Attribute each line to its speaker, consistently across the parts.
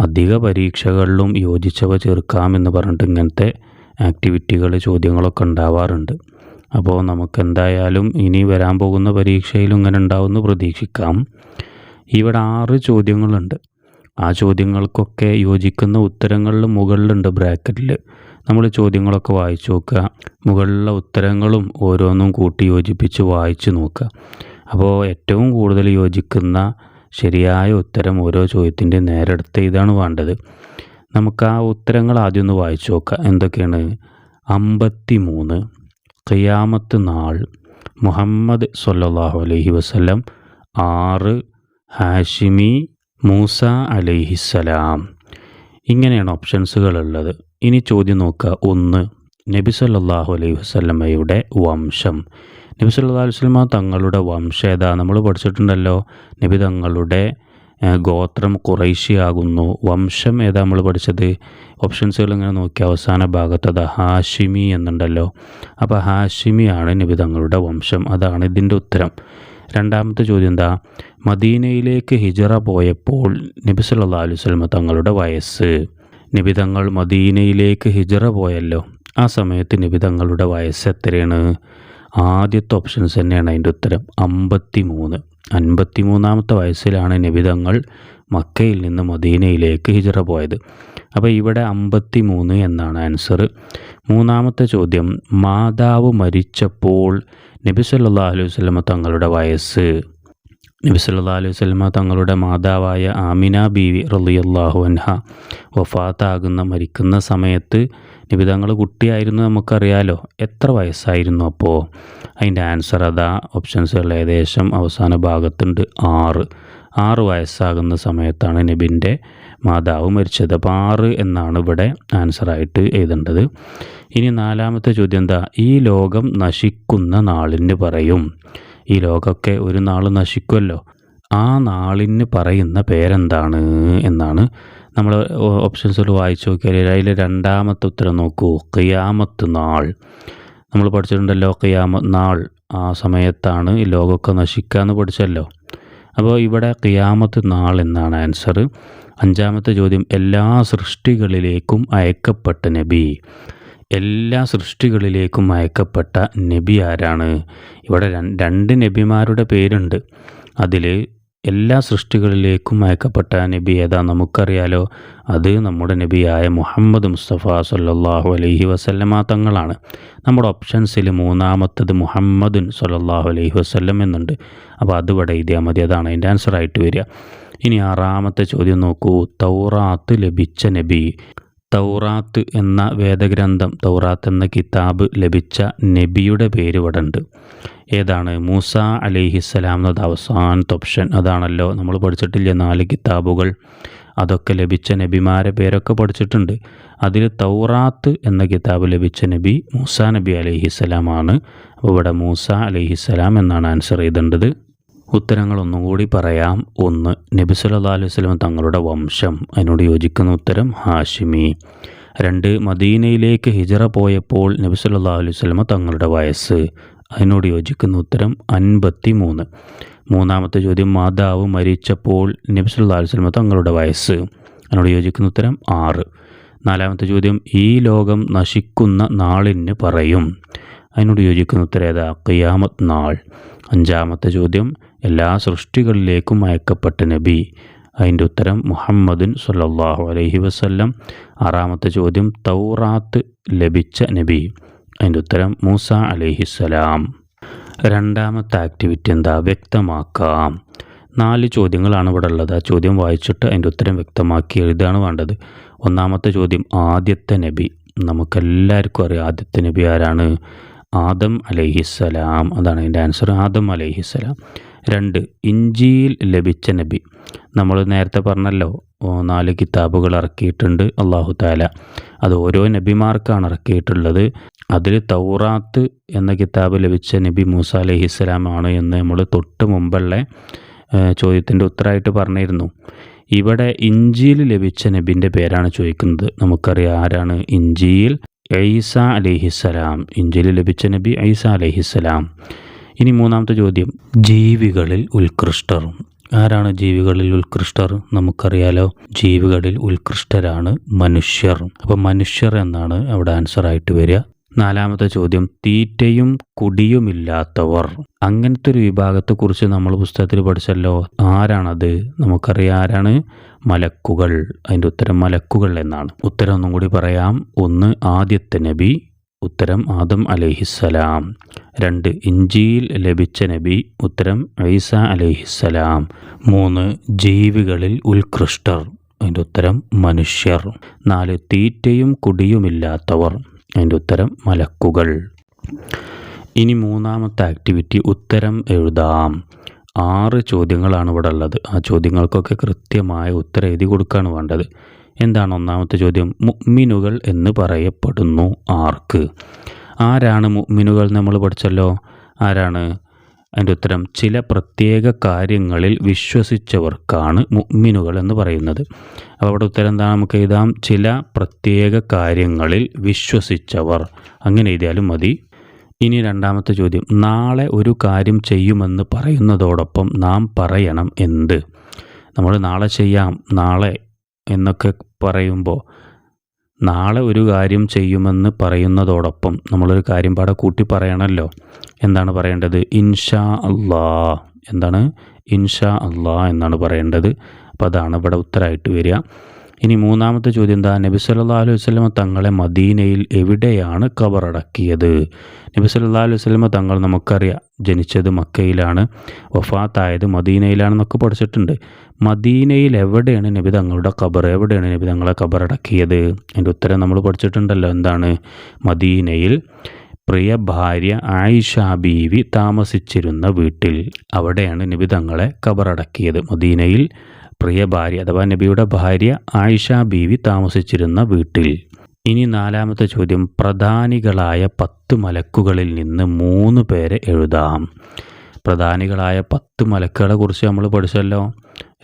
Speaker 1: അധിക പരീക്ഷകളിലും യോജിച്ചവ ചേർക്കാമെന്ന് പറഞ്ഞിട്ട് ഇങ്ങനത്തെ ആക്ടിവിറ്റികൾ ചോദ്യങ്ങളൊക്കെ ഉണ്ടാവാറുണ്ട്. അപ്പോൾ നമുക്ക് എന്തായാലും ഇനി വരാൻ പോകുന്ന പരീക്ഷയിലും ഇങ്ങനെ ഉണ്ടാവുമെന്ന് പ്രതീക്ഷിക്കാം. ഇവിടെ ആറ് ചോദ്യങ്ങളുണ്ട്. ആ ചോദ്യങ്ങൾക്കൊക്കെ യോജിക്കുന്ന ഉത്തരങ്ങളിൽ മുകളിലുണ്ട് ബ്രാക്കറ്റിൽ നമ്മൾ ചോദ്യങ്ങളൊക്കെ വായിച്ചു നോക്കുക. മുകളിലുള്ള ഉത്തരങ്ങളും ഓരോന്നും കൂട്ടി യോജിപ്പിച്ച് വായിച്ചു നോക്കുക. അപ്പോൾ ഏറ്റവും കൂടുതൽ യോജിക്കുന്ന ശരിയായ ഉത്തരം ഓരോ ചോദ്യത്തിന്റെ നേരെടുത്ത് ഇതാണ് വേണ്ടത്. നമുക്ക് ആ ഉത്തരങ്ങൾ ആദ്യം ഒന്ന് വായിച്ചു നോക്കാം. എന്തൊക്കെയാണ്? അമ്പത്തി മൂന്ന് ഖിയാമത്ത് നാൾ മുഹമ്മദ് സല്ലാഹു അലൈഹി വസ്ലം ആറ് ഹാഷിമി മൂസ അലൈഹിസ്സലാം ഇങ്ങനെയാണ് ഓപ്ഷൻസുകൾ ഉള്ളത്. ഇനി ചോദ്യം നോക്കുക. ഒന്ന് നബി സല്ലാഹു അലൈഹി വസല്ലമയുടെ വംശം. നബി സല്ലാ അലൈഹി വസല്ലമ തങ്ങളുടെ വംശേത നമ്മൾ പഠിച്ചിട്ടുണ്ടല്ലോ നബി തങ്ങളുടെ ഗോത്രം കുറൈശിയാകുന്നു വംശം ഏതാ നമ്മൾ പഠിച്ചത്? ഓപ്ഷൻസുകൾ ഇങ്ങനെ നോക്കി അവസാന ഭാഗത്ത് അത് ഹാഷിമി എന്നുണ്ടല്ലോ. അപ്പോൾ ഹാഷിമിയാണ് നബി തങ്ങളുടെ വംശം. അതാണ് ഇതിന്റെ ഉത്തരം. രണ്ടാമത്തെ ചോദ്യം എന്താ? മദീനയിലേക്ക് ഹിജറ പോയപ്പോൾ നബി സല്ലാ അലൈഹി വസല്ലമ തങ്ങളുടെ വയസ്സ്. നബി തങ്ങൾ മദീനയിലേക്ക് ഹിജറ പോയല്ലോ. ആ സമയത്ത് നബി തങ്ങളുടെ വയസ്സ് എത്രയാണ്? ആദ്യത്തെ ഓപ്ഷൻസ് തന്നെയാണ് അതിന്റെ ഉത്തരം. അമ്പത്തി മൂന്ന് അൻപത്തി മൂന്നാമത്തെ വയസ്സിലാണ് നബിതങ്ങൾ മക്കയിൽ നിന്ന് മദീനയിലേക്ക് ഹിജറ പോയത്. അപ്പോൾ ഇവിടെ അമ്പത്തി മൂന്ന് എന്നാണ് ആൻസർ മൂന്നാമത്തെ ചോദ്യം മാതാവ് മരിച്ചപ്പോൾ നബി സല്ലല്ലാഹു അലൈഹി വസല്ലമ തങ്ങളുടെ വയസ്സ്? നബി സല്ലല്ലാഹു അലൈഹി വസല്ലമ തങ്ങളുടെ മാതാവായ ആമിന ബീവി റളിയല്ലാഹു അൻഹ വഫാത്താകുന്ന മരിക്കുന്ന സമയത്ത് നബി തങ്ങൾ കുട്ടിയായിരുന്നു നമുക്കറിയാലോ. എത്ര വയസ്സായിരുന്നു അപ്പോൾ അതിന്റെ ആൻസർ അതാ. ഓപ്ഷൻസുകൾ ഏകദേശം അവസാന ഭാഗത്തുണ്ട്. ആറ്. ആറ് വയസ്സാകുന്ന സമയത്താണ് നബിന്റെ മാതാവ് മരിച്ചത്. അപ്പോൾ ആറ് എന്നാണ് ഇവിടെ ആൻസറായിട്ട് എഴുതേണ്ടത്. ഇനി നാലാമത്തെ ചോദ്യം എന്താ? ഈ ലോകം നശിക്കുന്ന നാളിന് പറയും. ഈ ലോകമൊക്കെ ഒരു നാൾ നശിക്കുമല്ലോ ആ നാളിന് പറയുന്ന പേരെന്താണ്? എന്നാണ് നമ്മൾ ഓപ്ഷൻസുകൾ വായിച്ചു നോക്കിയാൽ അതിൽ രണ്ടാമത്തെ ഉത്തരം നോക്കൂ. ഖിയാമത്ത് നാൾ നമ്മൾ പഠിച്ചിട്ടുണ്ടല്ലോ ഖിയാമത്ത് നാൾ ആ സമയത്താണ് ഈ ലോകമൊക്കെ നശിക്കുക എന്ന് പഠിച്ചല്ലോ. അപ്പോൾ ഇവിടെ ഖിയാമത്ത് നാൾ എന്നാണ് ആൻസർ അഞ്ചാമത്തെ ചോദ്യം എല്ലാ സൃഷ്ടികളിലേക്കും അയക്കപ്പെട്ട നബി. എല്ലാ സൃഷ്ടികളിലേക്കും അയക്കപ്പെട്ട നബി ആരാണ്? ഇവിടെ രണ്ട് നബിമാരുടെ പേരുണ്ട്. അതിൽ എല്ലാ സൃഷ്ടികളിലേക്കും അയക്കപ്പെട്ട നബി ഏതാ നമുക്കറിയാലോ? അത് നമ്മുടെ നബിയായ മുഹമ്മദ് മുസ്തഫ സല്ലല്ലാഹു അലൈഹി വസല്ലമ തങ്ങളാണ്. നമ്മുടെ ഓപ്ഷൻസിൽ മൂന്നാമത്തത് മുഹമ്മദുൻ സല്ലാഹു അലൈഹി വസല്ലം എന്നുണ്ട്. അപ്പോൾ അതുവിടെ എഴുതിയാൽ മതി. അതാണ് അതിന്റെ ആൻസർ ആയിട്ട് വരിക. ഇനി ആറാമത്തെ ചോദ്യം നോക്കൂ. തൗറാത്ത് ലഭിച്ച നബി തൗറാത്ത് എന്ന വേദഗ്രന്ഥം തൗറാത്ത് എന്ന കിതാബ് ലഭിച്ച നബിയുടെ പേര് ഇവിടെ ഉണ്ട് ഏതാണ്? മൂസ അലിഹിസ്സലാം എന്നത് അവസാനത്തെ ഓപ്ഷൻ അതാണല്ലോ നമ്മൾ പഠിച്ചിട്ടില്ല നാല് കിതാബുകൾ? അതൊക്കെ ലഭിച്ച നബിമാരെ പേരൊക്കെ പഠിച്ചിട്ടുണ്ട്. അതിൽ തൗറാത്ത് എന്ന കിതാബ് ലഭിച്ച നബി മൂസ നബി അലൈഹിസ്സലാമാണ്. അപ്പോൾ ഇവിടെ മൂസ അലിഹിസ്സലാം എന്നാണ് ആൻസർ ചെയ്തേണ്ടത് ഉത്തരങ്ങൾ ഒന്നും കൂടി പറയാം. ഒന്ന് നബി സല്ലല്ലാഹു അലൈഹി വസല്ലം തങ്ങളുടെ വംശം. അതിനോട് യോജിക്കുന്ന ഉത്തരം ഹാഷിമി. രണ്ട് മദീനയിലേക്ക് ഹിജറ പോയപ്പോൾ നബി സല്ലല്ലാഹു അലൈഹി വസല്ലം തങ്ങളുടെ വയസ്സ്. അതിനോട് യോജിക്കുന്ന ഉത്തരം അൻപത്തി മൂന്ന് മൂന്നാമത്തെ ചോദ്യം മാതാവ് മരിച്ചപ്പോൾ നബി സല്ലല്ലാഹു അലൈഹി വസല്ലം തങ്ങളുടെ വയസ്സ്. അതിനോട് യോജിക്കുന്ന ഉത്തരം ആറ്. നാലാമത്തെ ചോദ്യം ഈ ലോകം നശിക്കുന്ന നാളിന് പറയും. അതിനോട് യോജിക്കുന്ന ഉത്തരം ഏതാ? ഖിയാമത്ത് നാൾ. അഞ്ചാമത്തെ ചോദ്യം എല്ലാ സൃഷ്ടികളിലേക്കും അയക്കപ്പെട്ട നബി. അതിന്റെ ഉത്തരം മുഹമ്മദുൻ സല്ലാഹു അലൈഹി വസ്ല്ലം. ആറാമത്തെ ചോദ്യം തൗറാത്ത് ലഭിച്ച നബി. അതിന്റെ ഉത്തരം മൂസ അലൈഹിസ്സലാം രണ്ടാമത്തെ ആക്ടിവിറ്റി എന്താ? വ്യക്തമാക്കാം. നാല് ചോദ്യങ്ങളാണ് ഇവിടെ ഉള്ളത്. ആ ചോദ്യം വായിച്ചിട്ട് അതിന്റെ ഉത്തരം വ്യക്തമാക്കി എഴുതുകയാണ് വേണ്ടത്. ഒന്നാമത്തെ ചോദ്യം ആദ്യത്തെ നബി. നമുക്കെല്ലാവർക്കും അറിയാം ആദ്യത്തെ നബി ആരാണ്? ആദം അലൈഹിസ്സലാം അതാണ് അതിന്റെ ആൻസർ ആദം അലൈഹിസ്സലാം രണ്ട് ഇഞ്ചിയിൽ ലഭിച്ച നബി. നമ്മൾ നേരത്തെ പറഞ്ഞല്ലോ നാല് കിതാബുകൾ ഇറക്കിയിട്ടുണ്ട് അള്ളാഹു താല അത് ഓരോ നബിമാർക്കാണ് ഇറക്കിയിട്ടുള്ളത്. അതിൽ തൗറാത്ത് എന്ന കിതാബ് ലഭിച്ച നബി മൂസ അലഹിസ്സലാമാണ് എന്ന് നമ്മൾ തൊട്ട് മുമ്പുള്ള ചോദ്യത്തിന്റെ ഉത്തരമായിട്ട് പറഞ്ഞിരുന്നു. ഇവിടെ ഇഞ്ചിയിൽ ലഭിച്ച നബിന്റെ പേരാണ് ചോദിക്കുന്നത്. നമുക്കറിയാം ആരാണ്? ഇഞ്ചിയിൽ ഐസ അലഹിസ്സലാം ഇഞ്ചിയിൽ ലഭിച്ച നബി ഐസ അലഹിസ്സലാം ഇനി മൂന്നാമത്തെ ചോദ്യം. ജീവികളിൽ ഉത്കൃഷ്ടർ. ആരാണ് ജീവികളിൽ ഉത്കൃഷ്ടർ? നമുക്കറിയാലോ ജീവികളിൽ ഉത്കൃഷ്ടരാണ് മനുഷ്യർ. അപ്പം മനുഷ്യർ എന്നാണ് അവിടെ ആൻസർ ആയിട്ട് വരിക. നാലാമത്തെ ചോദ്യം തീറ്റയും കുടിയുമില്ലാത്തവർ. അങ്ങനത്തെ ഒരു വിഭാഗത്തെ കുറിച്ച് നമ്മൾ പുസ്തകത്തിൽ പഠിച്ചല്ലോ. ആരാണത്? നമുക്കറിയാം ആരാണ്? മലക്കുകൾ. അതിന്റെ ഉത്തരം മലക്കുകൾ എന്നാണ്. ഉത്തരം ഒന്നും കൂടി പറയാം. ഒന്ന് ആദ്യത്തെ നബി. ഉത്തരം ആദം അലൈഹിസ്സലാം. രണ്ട് ഇഞ്ചിയിൽ ലഭിച്ച നബി ഉത്തരം ഐസ അലഹിസ്സലാം. മൂന്ന് ജീവികളിൽ ഉത്കൃഷ്ടർ. അതിന്റെ ഉത്തരം മനുഷ്യർ. നാല് തീറ്റയും കുടിയുമില്ലാത്തവർ. അതിന്റെ ഉത്തരം മലക്കുകൾ. ഇനി മൂന്നാമത്തെ ആക്ടിവിറ്റി ഉത്തരം എഴുതാം. ആറ് ചോദ്യങ്ങളാണ് ഇവിടെ ഉള്ളത്. ആ ചോദ്യങ്ങൾക്കൊക്കെ കൃത്യമായ ഉത്തരം എഴുതി കൊടുക്കുകയാണ് വേണ്ടത്. എന്താണ് ഒന്നാമത്തെ ചോദ്യം? മുഗ്മിനുകൾ എന്ന് പറയപ്പെടുന്നു ആർക്ക്? ആരാണ് മുഅ്മിനുകൾ നമ്മൾ പഠിച്ചല്ലോ? ആരാണ്? അതിന്റെ ഉത്തരം ചില പ്രത്യേക കാര്യങ്ങളിൽ വിശ്വസിച്ചവർക്കാണ് മുഅ്മിനുകൾ എന്ന് പറയുന്നത്. അപ്പോൾ അവിടെ ഉത്തരം എന്താണ് നമുക്ക് എഴുതാം ചില പ്രത്യേക കാര്യങ്ങളിൽ വിശ്വസിച്ചവർ. അങ്ങനെ എഴുതിയാലും മതി. ഇനി രണ്ടാമത്തെ ചോദ്യം നാളെ ഒരു കാര്യം ചെയ്യുമെന്ന് പറയുന്നതോടൊപ്പം നാം പറയണം എന്ത്? നമ്മൾ നാളെ ചെയ്യാം നാളെ എന്നൊക്കെ പറയുമ്പോൾ നാളെ ഒരു കാര്യം ചെയ്യുമെന്ന് പറയുന്നതോടൊപ്പം നമ്മളൊരു കാര്യം പാടെ കൂട്ടി പറയണമല്ലോ എന്താണ് പറയേണ്ടത്? ഇൻഷാ അള്ളാ എന്താണ്? ഇൻഷാ അള്ളാ എന്നാണ് പറയേണ്ടത്. അപ്പോൾ അതാണ് ഇവിടെ ഉത്തരമായിട്ട് വരിക. ഇനി മൂന്നാമത്തെ ചോദ്യം എന്താ? നബി സല്ലാ അലൈഹി വസ്ലമ തങ്ങളെ മദീനയിൽ എവിടെയാണ് കബറടക്കിയത്? നബി സല്ലാ അലൈഹി വസ്ലമ തങ്ങൾ നമുക്കറിയാം ജനിച്ചത് മക്കയിലാണ് വഫാത്തായത് മദീനയിലാണെന്നൊക്കെ പഠിച്ചിട്ടുണ്ട്. മദീനയിൽ എവിടെയാണ് നബി തങ്ങളുടെ ഖബർ? എവിടെയാണ് നബി തങ്ങളെ ഖബറടക്കിയത്? അതിന്റെ ഉത്തരം നമ്മൾ പഠിച്ചിട്ടുണ്ടല്ലോ എന്താണ്? മദീനയിൽ പ്രിയ ഭാര്യ ആയിഷ ബീവി താമസിച്ചിരുന്ന വീട്ടിൽ അവിടെയാണ് നബി തങ്ങളെ കബറടക്കിയത് മദീനയിൽ പ്രിയ ഭാര്യ അഥവാ നബിയുടെ ഭാര്യ ആയിഷ ബീവി താമസിച്ചിരുന്ന വീട്ടിൽ. ഇനി നാലാമത്തെ ചോദ്യം പ്രധാനികളായ പത്ത് മലക്കുകളിൽ നിന്ന് മൂന്ന് പേരെ എഴുതാം. പ്രധാനികളായ പത്ത് മലക്കുകളെ കുറിച്ച് നമ്മൾ പഠിച്ചല്ലോ.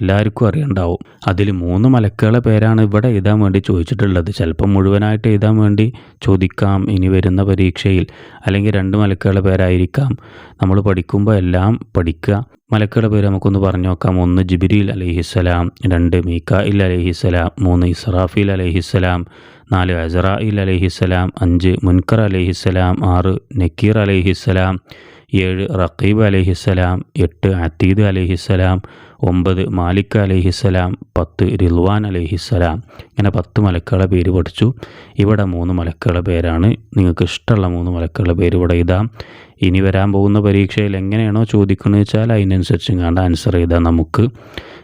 Speaker 1: എല്ലാവർക്കും അറിയണ്ടാവും. അതിൽ മൂന്ന് മലക്കുകളെ പേരാണ് ഇവിടെ എഴുതാൻ വേണ്ടി ചോദിച്ചിട്ടുള്ളത്. ചിലപ്പോൾ മുഴുവനായിട്ട് എഴുതാൻ വേണ്ടി ചോദിക്കാം ഇനി വരുന്ന പരീക്ഷയിൽ. അല്ലെങ്കിൽ രണ്ട് മലക്കുകളെ പേരായിരിക്കാം. നമ്മൾ പഠിക്കുമ്പോൾ എല്ലാം പഠിക്കുക. മലക്കുകളുടെ പേര് നമുക്കൊന്ന് പറഞ്ഞു നോക്കാം. ഒന്ന് ജിബിരിൽ അലഹിസ്സലാം രണ്ട് മീക്കായിൽ അലഹിസ്സലാം മൂന്ന് ഇസ്രാഫീൽ അലഹിസ്സലാം നാല് അസറായിൽ അലഹിസ്സലാം അഞ്ച് മുൻകർ അലഹിസ്സലാം ആറ് നക്കീർ അലഹിസ്സലാം ഏഴ് റഖീബ് അലഹിസ്സലാം എട്ട് അത്തീദ് അലഹിസ്സലാം ഒമ്പത് മാലിക് അലഹിസ്സലാം പത്ത് റിൽവാൻ അലഹിസ്സലാം. ഇങ്ങനെ പത്ത് മലക്കുകളുടെ പേര് പഠിച്ചു. ഇവിടെ മൂന്ന് മലക്കുകളുടെ പേരാണ്. നിങ്ങൾക്ക് ഇഷ്ടമുള്ള മൂന്ന് മലക്കുകളുടെ പേര് ഇവിടെ എഴുതാം. ഇനി വരാൻ പോകുന്ന പരീക്ഷയിൽ എങ്ങനെയാണോ ചോദിക്കുന്നത് വെച്ചാൽ അതിനനുസരിച്ച് കണ്ട ആൻസർ ചെയ്താൽ നമുക്ക്.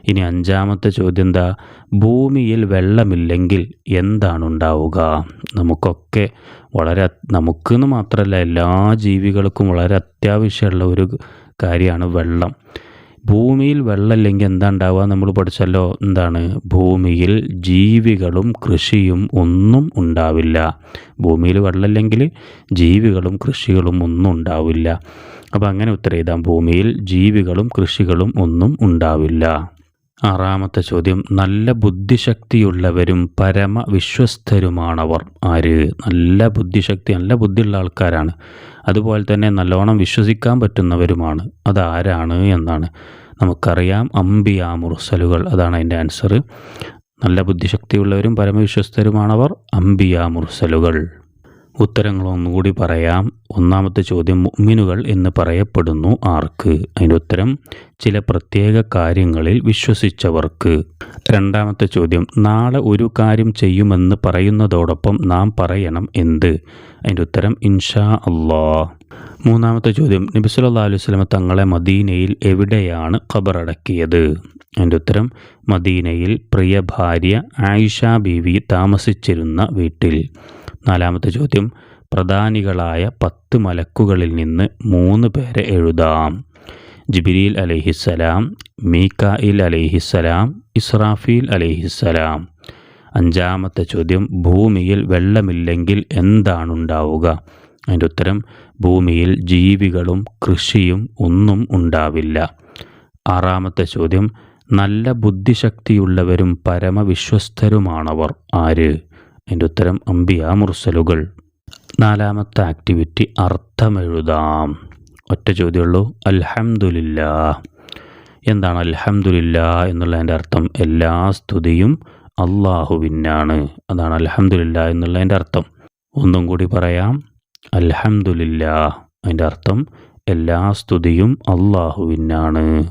Speaker 1: ഇനി അഞ്ചാമത്തെ ചോദ്യം എന്താ? ഭൂമിയിൽ വെള്ളമില്ലെങ്കിൽ എന്താണ് ഉണ്ടാവുക നമുക്കൊക്കെ വളരെ നമുക്കെന്ന് മാത്രമല്ല എല്ലാ ജീവികൾക്കും വളരെ അത്യാവശ്യമുള്ള ഒരു കാര്യമാണ് വെള്ളം. ഭൂമിയിൽ വെള്ളമില്ലെങ്കിൽ എന്താ ഉണ്ടാവുക നമ്മൾ പഠിച്ചല്ലോ? എന്താണ്? ഭൂമിയിൽ ജീവികളും കൃഷിയും ഒന്നും ഉണ്ടാവില്ല. ഭൂമിയിൽ വെള്ളമില്ലെങ്കിൽ ജീവികളും കൃഷികളും ഒന്നും ഉണ്ടാവില്ല. അപ്പോൾ അങ്ങനെ ഉത്തരം എഴുതാം. ഭൂമിയിൽ ജീവികളും കൃഷികളും ഒന്നും ഉണ്ടാവില്ല. ആറാമത്തെ ചോദ്യം നല്ല ബുദ്ധിശക്തിയുള്ളവരും പരമ വിശ്വസ്തരുമാണവർ ആര്? നല്ല ബുദ്ധിശക്തി നല്ല ബുദ്ധിയുള്ള ആൾക്കാരാണ്. അതുപോലെ തന്നെ നല്ലോണം വിശ്വസിക്കാൻ പറ്റുന്നവരുമാണ്. അതാരാണ് എന്നാണ്. നമുക്കറിയാം അംബിയ മുർസലുകൾ. അതാണ് അതിന്റെ ആൻസർ നല്ല ബുദ്ധിശക്തിയുള്ളവരും പരമവിശ്വസ്തരുമാണവർ അംബിയ മുർസലുകൾ. ഉത്തരങ്ങൾ ഒന്നുകൂടി പറയാം. ഒന്നാമത്തെ ചോദ്യം മുഅ്മിനുകൾ എന്ന് പറയപ്പെടുന്നു ആർക്ക്? അതിന്റെ ഉത്തരം ചില പ്രത്യേക കാര്യങ്ങളിൽ വിശ്വസിച്ചവർക്ക്. രണ്ടാമത്തെ ചോദ്യം നാളെ ഒരു കാര്യം ചെയ്യുമെന്ന് പറയുന്നതോടൊപ്പം നാം പറയണം എന്ത്? അതിന്റെ ഉത്തരം ഇൻഷാ അള്ളാ മൂന്നാമത്തെ ചോദ്യം നബി സല്ലല്ലാഹു അലൈഹി സ്വലമ തങ്ങളെ മദീനയിൽ എവിടെയാണ് ഖബറടക്കിയത്? അതിന്റെ ഉത്തരം മദീനയിൽ പ്രിയ ഭാര്യ ആയിഷ ബീവി താമസിച്ചിരുന്ന വീട്ടിൽ. നാലാമത്തെ ചോദ്യം. പ്രധാനികളായ പത്ത് മലക്കുകളിൽ നിന്ന് മൂന്ന് പേരെ എഴുതാം. ജിബിരിൽ അലൈഹിസ്സലാം മീക്കായിൽ അലഹിസ്സലാം ഇസ്രാഫീൽ അലഹിസ്സലാം. അഞ്ചാമത്തെ ചോദ്യം. ഭൂമിയിൽ വെള്ളമില്ലെങ്കിൽ എന്താണുണ്ടാവുക? അതിന്റെ ഉത്തരം ഭൂമിയിൽ ജീവികളും കൃഷിയും ഒന്നും ഉണ്ടാവില്ല. ആറാമത്തെ ചോദ്യം. നല്ല ബുദ്ധിശക്തിയുള്ളവരും പരമവിശ്വസ്തരുമാണവർ ആര്? അതിന്റെ ഉത്തരം അമ്പിയ മുർസലുകൾ? നാലാമത്തെ ആക്ടിവിറ്റി അർത്ഥമെഴുതാം. ഒറ്റ ചോദ്യമുള്ളൂ. അൽഹംദുലില്ലാ. എന്താണ് അൽഹംദുലില്ലാ എന്നുള്ളതിന്റെ അർത്ഥം? എല്ലാ സ്തുതിയും അള്ളാഹുവിനാണ്. അതാണ് അൽഹംദുലില്ലാ എന്നുള്ളതിന്റെ അർത്ഥം. ഒന്നും കൂടി പറയാം. അൽഹംദുലില്ലാ. അതിന്റെ അർത്ഥം എല്ലാ സ്തുതിയും അള്ളാഹുവിനാണ്.